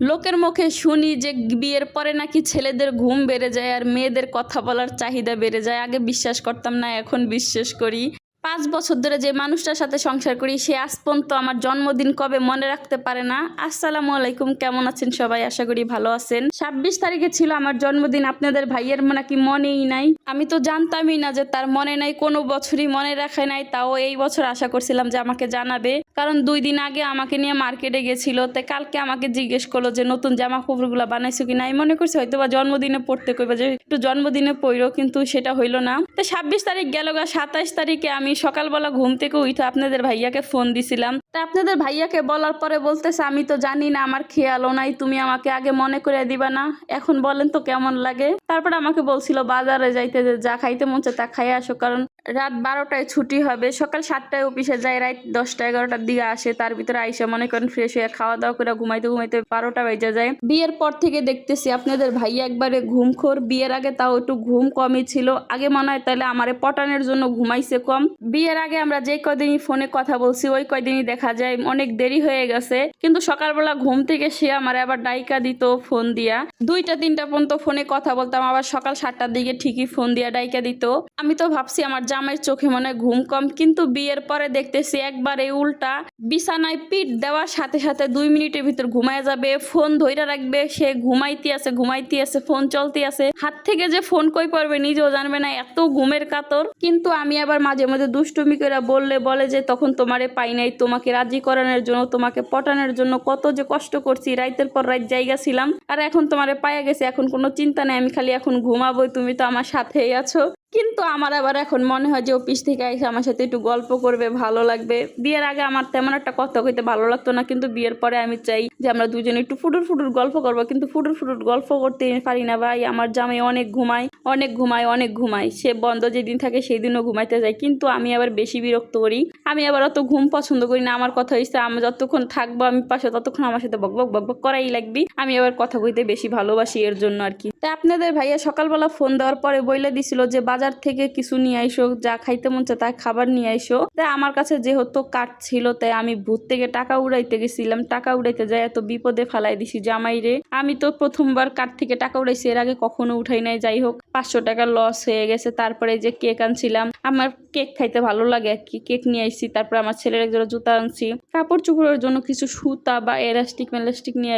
লোকের মুখে শুনি যে বিয়ের পরে নাকি ছেলেদের ঘুম বেড়ে যায় আর মেয়েদের কথা বলার চাহিদা বেড়ে যায়। আগে বিশ্বাস করতাম না, এখন বিশ্বাস করি। পাঁচ বছর ধরে যে মানুষটার সাথে সংসার করি, সে আজ পর্যন্ত আমার জন্মদিন কবে মনে রাখতে পারে না। আসসালামু আলাইকুম, কেমন আছেন সবাই? আশা করি ভালো আছেন। ছাব্বিশ তারিখে ছিল আমার জন্মদিন, আপনাদের ভাইয়ের নাকি মনেই নাই? আমি তো জানতামই না যে তার মনে নাই, কোনো বছরই মনে রাখে নাই, তাও এই বছর আশা করছিলাম যে আমাকে জানাবে। কারণ দুই দিন আগে আমাকে নিয়ে মার্কেটে গেছিল, তো কালকে আমাকে জিজ্ঞেস করল যে, নতুন জামা কাপড়গুলো বানাইছো কি না আমি মনে করছি হয়তো বা জন্মদিনে পড়তে কইবা যে, একটু জন্মদিনে পড়ো কিন্তু সেটা হইল না। তো ছাব্বিশ তারিখ গেল গা, সাতাইশ তারিখে আমি সকালবেলা ঘুম থেকে উঠে আপনাদের ভাইয়াকে ফোন দিছিলাম। তা আপনাদের ভাইয়াকে বলার পরে বলতেছে, আমি তো জানি না, আমার খেয়ালও নাই, তুমি আমাকে আগে মনে করে দিবা না। এখন বলেন তো কেমন লাগে? তারপর আমাকে বলছিল, বাজারে যাইতে যে যা খাইতে মন তা খাই আসো, কারণ রাত বারোটায় ছুটি হবে, সকাল সাতটায় অফিসে যায় রাত দশটা এগারোটার দিকে আসে, তার ভিতরে আইসা মনে করেন ফ্রেশ হয়ে খাওয়া দাওয়া করে ঘুমাইতে ঘুমাইতে বারোটা বেজে যায়। বিয়ের পর থেকে দেখতেছি আপনাদের ভাইয়া একবারে ঘুমখোর, বিয়ের আগে তাও একটু ঘুম কমই ছিল। আগে মনে হয় তাহলে আমারে পটানোর জন্য ঘুমাইছে কম। বিয়ের আগে আমরা যে কয়দিনই ফোনে কথা বলছি, ওই কয়দিনই দেখা যায়, অনেক দেরি হয়ে গেছে। কিন্তু সকালবেলা ঘুম থেকে সে আমার আবার ডাইকা দিত, ফোন দিয়া। দুইটা, তিনটা পর্যন্ত ফোনে কথা বলতাম, আবার সকাল সাতটার দিকে ঠিকই ফোন দিয়া ডাইকা দিত। আমি তো ভাবছি আমার জামাইয়ের চোখে মনে ঘুম কম, কিন্তু বিয়ের পরে দেখতেছি একবারে উল্টা বিছানায় পিঠ দেওয়ার সাথে সাথে দুই মিনিটের ভিতর ঘুমায় যাবে, ফোন ধইরা রাখবে, সে ঘুমাইতে আছে ঘুমাইতে আছে, ফোন চলতে আছে। হাত থেকে যে ফোন কই পড়বে নিজেও জানবে না, এত ঘুমের কাতর। কিন্তু আমি আবার মাঝে মাঝে দুষ্টুমি করে বললে বলে যে, তখন তোমারে পাই নাই, তোমাকে রাজি করানোর জন্য, তোমাকে পটানোর জন্য কত যে কষ্ট করছি, রাইতের পর রাত জায়গা ছিলাম, আর এখন তোমারে পাইয়া গেছে, এখন কোনো চিন্তা নেই, আমি খালি এখন ঘুমাবো তুমি তো আমার সাথেই আছো। কিন্তু আমার আবার এখন মনে হয় যে অফিস থেকে এসে আমার সাথে একটু গল্প করবে, ভালো লাগবে। বিয়ের আগে আমার তেমন একটা কথা কইতে ভালো লাগতো না, কিন্তু বিয়ের পরে আমি চাই যে আমরা দুজনে একটু ফুটুর ফুটুর গল্প করব। কিন্তু ফুটুর ফুটুর গল্প করতে পারি না ভাই। আমার জামাই অনেক ঘুমায় অনেক ঘুমায় অনেক ঘুমায়। সে বন্ধ যেদিন থাকে সেই দিনও ঘুমাইতে যায়। কিন্তু আমি আবার বেশি বিরক্ত করি। আমি আবার অত ঘুম পছন্দ করি না। আমার কথা হয়েছে আমি যতক্ষণ থাকব আমি পাশে, ততক্ষণ আমার সাথে বকবক বকবক করাই লাগবি। আমি আবার কথা কইতে বেশি ভালোবাসি এর জন্য আর কি। তাই আপনাদের ভাইয়া সকালবেলা ফোন দেওয়ার পরে বইলে দিছিল যে বাজার থেকে কিছু নিয়ে আইসো, যা খাইতে মন চায় তা খাবার নিয়ে আইসো। তাই আমার কাছে যেহেতু কাঠ ছিল, তাই আমি ভূত থেকে টাকা উড়াইতে গেছিলাম। টাকা উড়াইতে যাই এত বিপদে ফালাই দিছি জামাই রে। আমি তো প্রথমবার কাঠ থেকে টাকা উড়াইছি, এর আগে কখনো উঠাই নাই, যাই হোক। পাঁচশো টাকা লস হয়ে গেছে, তারপরে যে কেক আনছিলাম, আমার কেক খাইতে ভালো লাগে আর কি। কেক নিয়ে আইছি, তারপর আমার ছেলের একজোড়া জুতা আনছি। কাপড় চুপড়ের জন্য কিছু সুতা বা এলাস্টিক মেলাস্টিক নিয়ে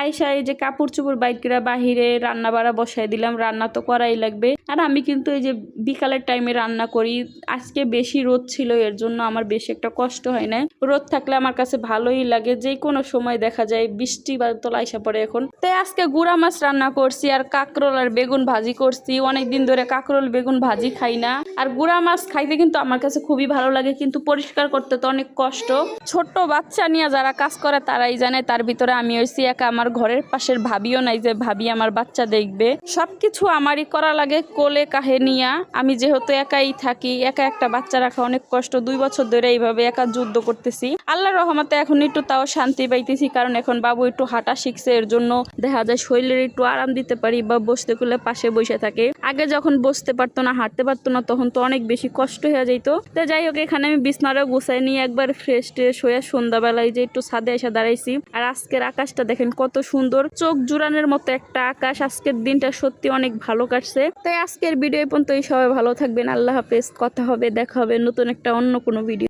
আইসা এই যে কাপড় চোপড় বাইক করে বাহিরে রান্না বাড়া বসাই দিলাম, রান্না তো করাই লাগবে। আর আমি কিন্তু এই যে বিকালের টাইমে রান্না করি। আজকে বেশি রোদ ছিল, এর জন্য আমার বেশি একটা কষ্ট হয় না রোদ থাকলে আমার কাছে ভালোই লাগে, যে কোনো সময় দেখা যায় বৃষ্টি বা তোলা আইসা পড়ে এখন। তাই আজকে গুড়া মাছ রান্না করছি, আর কাঁকরোল আর বেগুন ভাজি করছি। অনেকদিন ধরে কাঁকরোল, বেগুন ভাজি খাই না। আর গুড়া মাছ খাইতে কিন্তু আমার কাছে খুবই ভালো লাগে, কিন্তু পরিষ্কার করতে তো অনেক কষ্ট। ছোট্ট বাচ্চা নিয়ে যারা কাজ করে, তারাই জানে, তার ভিতরে আমি হয়েছি একা। আমার ঘরের পাশের ভাবিও নাই যে, ভাবি আমার বাচ্চা দেখবে। সবকিছু আমারই করা লাগে, কোলে কাহে নিয়া আমি যেহেতু একাই থাকি, একা একটা বাচ্চা রাখা অনেক কষ্ট। দুই বছর ধরে এইভাবে একা যুদ্ধ করতেছি। আল্লাহর রহমতে এখন একটু তাও শান্তি পাইতেছি, কারণ এখন বাবু একটু হাঁটা শিখছে, এর জন্য দেখা যায় শরীরের একটু আরাম দিতে পারি বা বসতে করলে পাশে বসে থাকে। আগে যখন বসতে পারতো না, হাঁটতে পারতো না, তখন তো অনেক বেশি কষ্ট হয়ে যেত তো যাই হোক, এখানে আমি বিছনারও গুছাই নিয়ে একবার ফ্রেশ ট্রেশ হয়ে সন্ধ্যাবেলায় যে একটু ছাদে এসে দাঁড়াইছি। আর আজকের আকাশটা দেখেন কত সুন্দর, চোখ জুড়ানোর মতো একটা আকাশ। আজকের দিনটা সত্যি অনেক ভালো কাটছে। তাই আজকের ভিডিও পর্যন্ত সবাই ভালো থাকবেন আল্লাহ হাফেজ কথা হবে দেখা হবে নতুন একটা অন্য কোনো ভিডিও